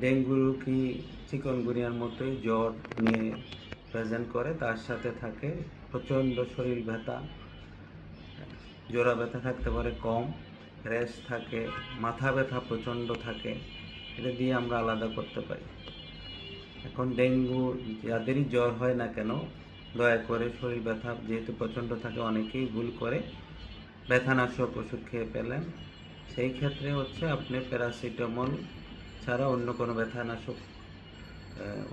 Dengue রোগী চিকনগুনিয়ার মতোই জ্বর নিয়ে প্রেজেন্ট করে, তার সাথে থাকে প্রচণ্ড শরীর ব্যথা। জোড়া ব্যথা থাকতে পারে কম র্যাশ থাকে, মাথা ব্যথা প্রচণ্ড থাকে, এটা দিয়ে আমরা আলাদা করতে পারি। এখন ডেঙ্গু যাদেরই জ্বর হয় না কেন, দয়া করে শরীর ব্যথা যেহেতু প্রচণ্ড থাকে, অনেকেই ভুল করে ব্যথানাশক ওষুধ খেয়ে পেলেন সেই ক্ষেত্রে হচ্ছে আপনি প্যারাসিটামল ছাড়া অন্য কোনো ব্যথানাশক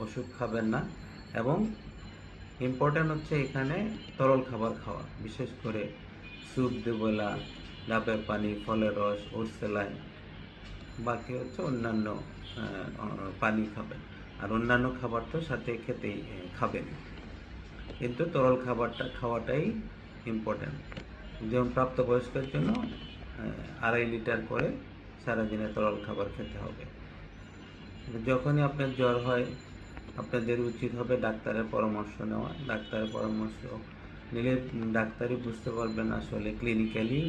ওষুধ খাবেন না। এবং ইম্পর্ট্যান্ট হচ্ছে এখানে তরল খাবার খাওয়া, বিশেষ করে স্যুপ, দেবলা, ডাবের পানি, ফলের রস ওরসেলাইন বাকি হচ্ছে অন্যান্য পানি খাবেন। আর অন্যান্য খাবার তো সাথে খেতেই খাবেন। কিন্তু তরল খাবারটা খাওয়াটাই ইম্পর্ট্যান্ট যেমন প্রাপ্তবয়স্কের জন্য আড়াই লিটার করে সারাদিনে তরল খাবার খেতে হবে। যখনই আপনার জ্বর হয়, আপনাদের উচিত হবে ডাক্তারের পরামর্শ নেওয়া। ডাক্তারের পরামর্শ নিলে ডাক্তারই বুঝতে পারবেন আসলে ক্লিনিক্যালি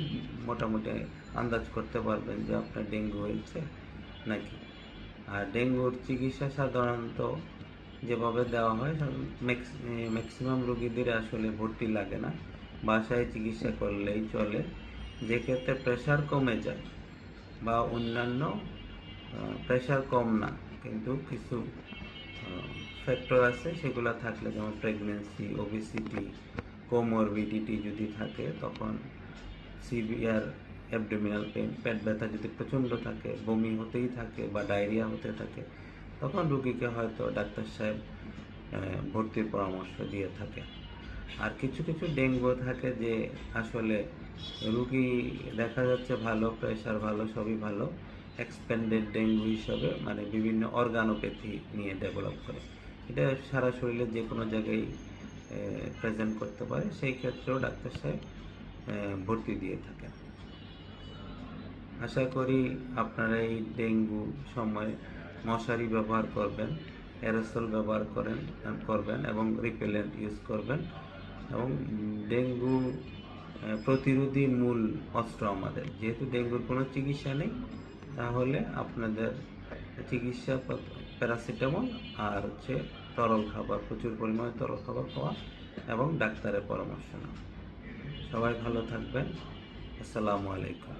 মোটামুটি আন্দাজ করতে পারবেন যে আপনার ডেঙ্গু হয়েছে নাকি। আর ডেঙ্গুর চিকিৎসা সাধারণত যেভাবে দেওয়া হয় ম্যাক্সিমাম রোগীদের আসলে ভর্তি লাগে না। বাসায় চিকিৎসা করলেই চলে। যে ক্ষেত্রে প্রেশার কমে যায় বা অন্যান্য প্রেশার কম না। কিন্তু কিছু ফ্যাক্টর আছে, সেগুলো থাকলে যেমন প্রেগনেন্সি ওবিসিটি কোমরবিডিটি যদি থাকে, তখন সিভিয়ার অ্যাবডোমিনাল পেন পেট ব্যথা যদি প্রচণ্ড থাকে, বমি হতেই থাকে বা ডায়রিয়া হতে থাকে, তখন রুগীকে হয়তো ডাক্তার সাহেব ভর্তির পরামর্শ দিয়ে থাকে। আর কিছু কিছু ডেঙ্গু থাকে যে আসলে রুগী দেখা যাচ্ছে ভালো প্রেশার ভালো, সবই ভালো এক্সপেন্ডেড ডেঙ্গু হিসাবে মানে বিভিন্ন অর্গানোপ্যাথি নিয়ে ডেভেলপ করে। এটা সারা শরীরে যে কোনো জায়গায় প্রেজেন্ট করতে পারে, সেই ক্ষেত্রেও ডাক্তার সাহেব ভর্তি দিয়ে থাকেন। আশা করি আপনারা এই ডেঙ্গু সময় মশারি ব্যবহার করবেন অ্যারোসল ব্যবহার করেন, করবেন এবং রিপেলেন্ট ইউজ করবেন এবং ডেঙ্গু প্রতিরোধী মূল অস্ত্র আমাদের। যেহেতু ডেঙ্গুর কোনো চিকিৎসা নেই তাহলে আপনাদের চিকিৎসা প্যারাসিটামল আর হচ্ছে তরল খাবার, প্রচুর পরিমাণে তরল খাবার খাওয়া এবং ডাক্তারের পরামর্শ নেওয়া। সবাই ভালো থাকবেন। আসসালামু আলাইকুম।